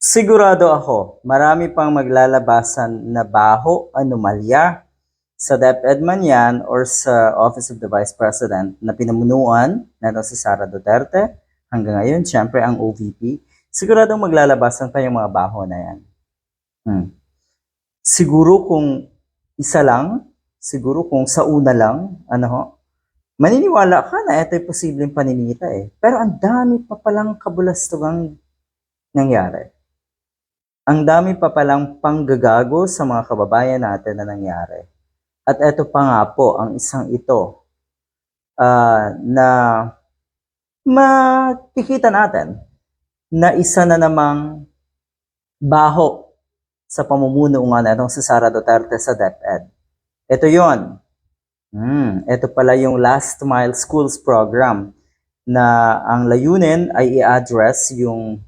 Sigurado ako, marami pang maglalabasan na baho, anomalya sa DepEd man yan or sa Office of the Vice President na pinamunuan na si Sara Duterte hanggang ngayon, syempre ang OVP, siguradong maglalabasan pa yung mga baho na yan. Hmm. Siguro kung isa lang, siguro kung sa una lang, ano ho, maniniwala ka na ito'y posibleng paninita eh. Pero ang dami pa palang kabulastugang nangyari ang dami pa palang panggagago sa mga kababayan natin na nangyari. At ito pa nga po, ang isang ito ah, na makikita natin na isa na namang baho sa pamumuno nga na itong si Sara Duterte sa DepEd. Ito yon. Hmm, ito pala yung Last Mile Schools program na ang layunin ay i-address yung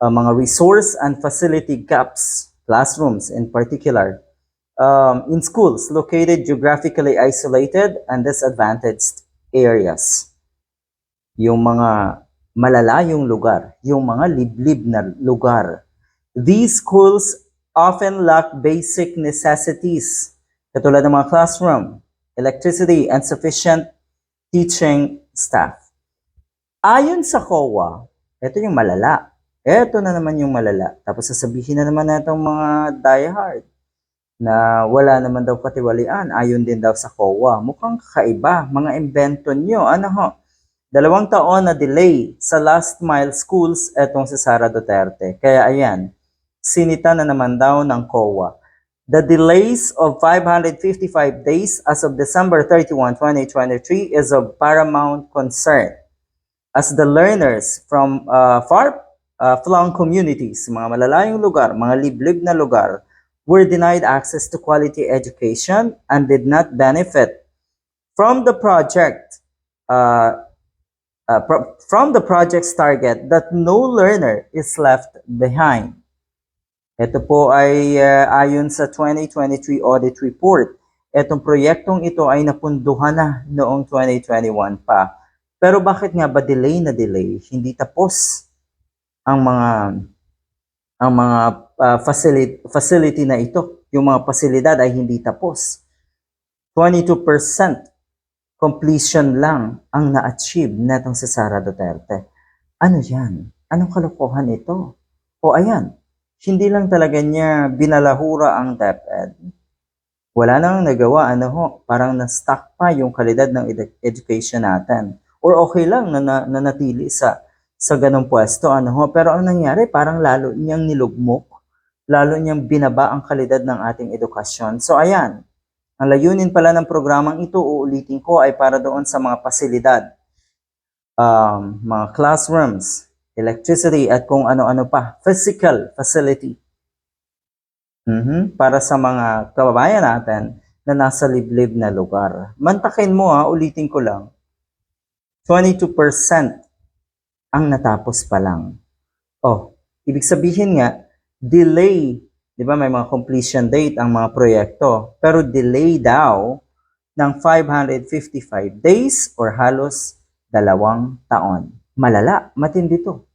uh, mga resource and facility gaps, classrooms in particular, um, in schools located geographically isolated and disadvantaged areas. Yung mga malalayong lugar, yung mga liblib na lugar. These schools often lack basic necessities, katulad ng mga classroom, electricity, and sufficient teaching staff. Ayon sa COA, ito yung malala. Eto na naman yung malala. Tapos sasabihin na naman natong mga diehard na wala naman daw katiwalian. Ayon din daw sa COA. Mukhang kakaiba. Mga invento nyo. Ano ho? Dalawang taon na delay sa last mile schools etong si Sara Duterte. Kaya ayan, sinita na naman daw ng COA. The delays of 555 days as of December 31, 2023 is of paramount concern as the learners from uh, far uh, flung communities, mga malalayong lugar, mga liblib na lugar, were denied access to quality education and did not benefit from the project uh, uh, pro- from the project's target that no learner is left behind. Ito po ay uh, ayon sa 2023 audit report. Itong proyektong ito ay napunduhan na noong 2021 pa. Pero bakit nga ba delay na delay? Hindi tapos ang mga ang mga uh, facility, facility na ito. Yung mga pasilidad ay hindi tapos. 22% completion lang ang na-achieve netong si Sara Duterte. Ano yan? Anong kalokohan ito? O ayan, hindi lang talaga niya binalahura ang DepEd. Wala nang nagawa, ano ho, parang na-stuck pa yung kalidad ng edu- education natin. Or okay lang na, na, na sa sa ganong pwesto, ano ho. Pero ang nangyari, parang lalo niyang nilugmok, lalo niyang binaba ang kalidad ng ating edukasyon. So ayan, ang layunin pala ng programang ito, uulitin ko, ay para doon sa mga pasilidad, um, mga classrooms, electricity, at kung ano-ano pa, physical facility. Mhm, Para sa mga kababayan natin na nasa liblib na lugar. Mantakin mo ha, ulitin ko lang. 22% ang natapos pa lang. Oh, ibig sabihin nga, delay, di ba may mga completion date ang mga proyekto, pero delay daw ng 555 days or halos dalawang taon. Malala, matindi to.